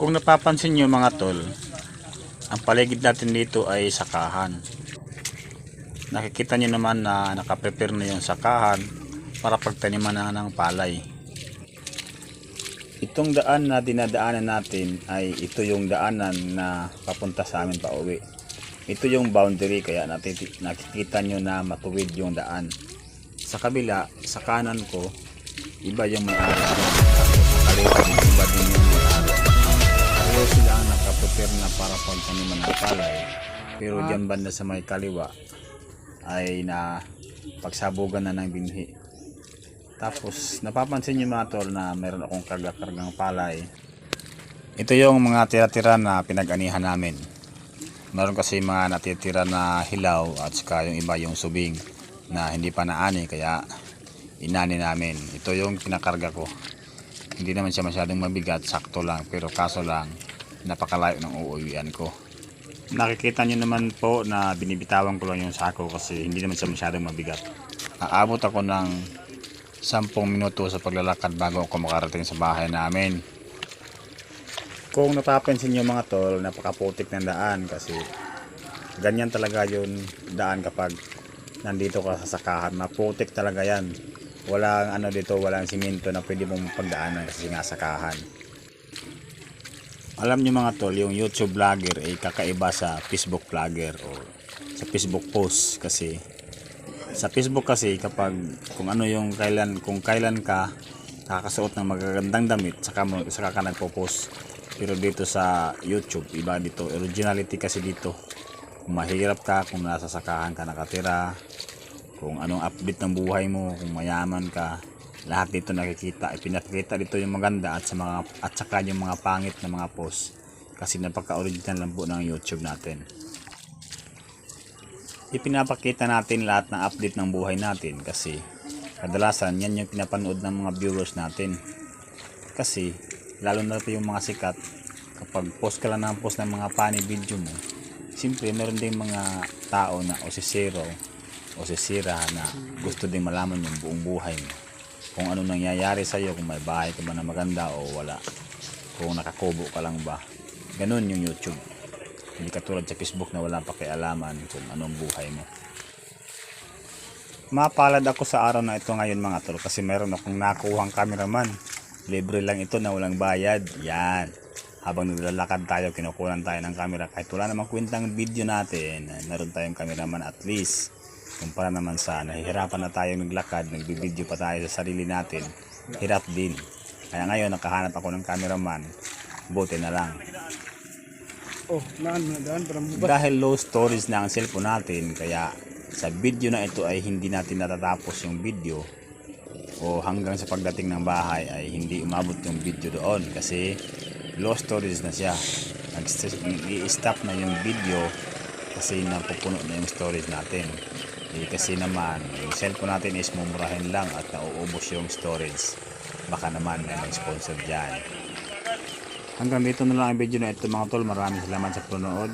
Kung napapansin nyo mga tol, ang paligid natin dito ay sakahan. Nakikita nyo naman na nakaprepare na yung sakahan para pagtaniman na ng palay. Itong daan na dinadaanan natin ay ito yung daanan na papunta sa amin pa uwi. Ito yung boundary kaya nakikita nyo na matuwid yung daan. Sa kabila, sa kanan ko, iba yung may araw. Sa kaliwa, iba din yung may Pareho sila ang nakaprepare na para pagtaniman ng palay. Pero dyan banda sa may kaliwa ay na pagsabugan na ng binhi. Tapos napapansin niyo mga tol na meron akong karga-kargang palay. Ito yung mga tira-tira na pinag-anihan namin. Meron kasi mga natitira na hilaw at saka yung iba yung subing na hindi pa naani kaya inani namin. Ito yung kinakarga ko. Hindi naman siya masyadong mabigat, sakto lang. Pero kaso lang, napakalayo ng uuwian ko. Nakikita nyo naman po na binibitawan ko lang yung sako kasi hindi naman siya masyadong mabigat. Aabot ako ng 10 minuto sa paglalakad bago ako makarating sa bahay namin. Kung napapansin nyo mga tol, napakaputik ng daan kasi ganyan talaga yung daan kapag nandito ka sa sakahan. Maputik talaga yan. Walang ano dito, walang simento na pwede mong pagdaanan kasi nga sakahan. Alam nyo mga tol, yung YouTube vlogger ay kakaiba sa Facebook vlogger o sa Facebook post kasi. Sa Facebook kasi kapag kung ano yung kailan kung kailan ka nakakasuot ng magagandang damit saka mo saka ka nagpo-post. Pero dito sa YouTube iba dito. Originality kasi dito. Kung mahirap ka kung nasa sakahan ka nakatira kung anong update ng buhay mo kung mayaman ka lahat dito nakikita ipinakita dito yung maganda at sa mga at saka yung mga pangit na mga post. Kasi napaka-original lang po ng YouTube natin. Ipinapakita natin lahat ng update ng buhay natin kasi kadalasan yan yung pinapanood ng mga viewers natin. Kasi lalo na po yung mga sikat kapag post ka lang ng post ng mga funny video mo siyempre meron din mga tao na o sisiro o sisira na gusto din malaman yung buong buhay mo kung ano nangyayari sa iyo kung may bahay ka ba na maganda o wala kung nakakubo ka lang ba ganun yung YouTube hindi katulad sa Facebook na wala pakialaman kung anong buhay mo. Mapalad ako sa araw na ito ngayon mga tol kasi meron akong nakuhang cameraman. Libre lang ito na walang bayad. Yan. Habang naglalakad tayo, kinukunan tayo ng camera. Kahit wala namang kwentang video natin, meron tayong cameraman at least. Kumpara naman sa nahihirapan na tayo naglakad, nagbibideo pa tayo sa sarili natin, hirap din. Kaya ngayon, nakahanap ako ng cameraman. Buti na lang. Oh, naan mo na Dahil low storage na ang cellphone natin, kaya sa video na ito ay hindi natin natatapos yung video o hanggang sa pagdating ng bahay ay hindi umabot yung video doon kasi low storage na siya. Nag-stop na yung video kasi napupuno na yung storage natin. Eh, kasi naman, yung cellphone natin is mumurahin lang at nauubos yung storage. Baka naman may sponsor dyan. Hanggang dito na lang ang video na ito mga tol. Maraming salamat sa panonood.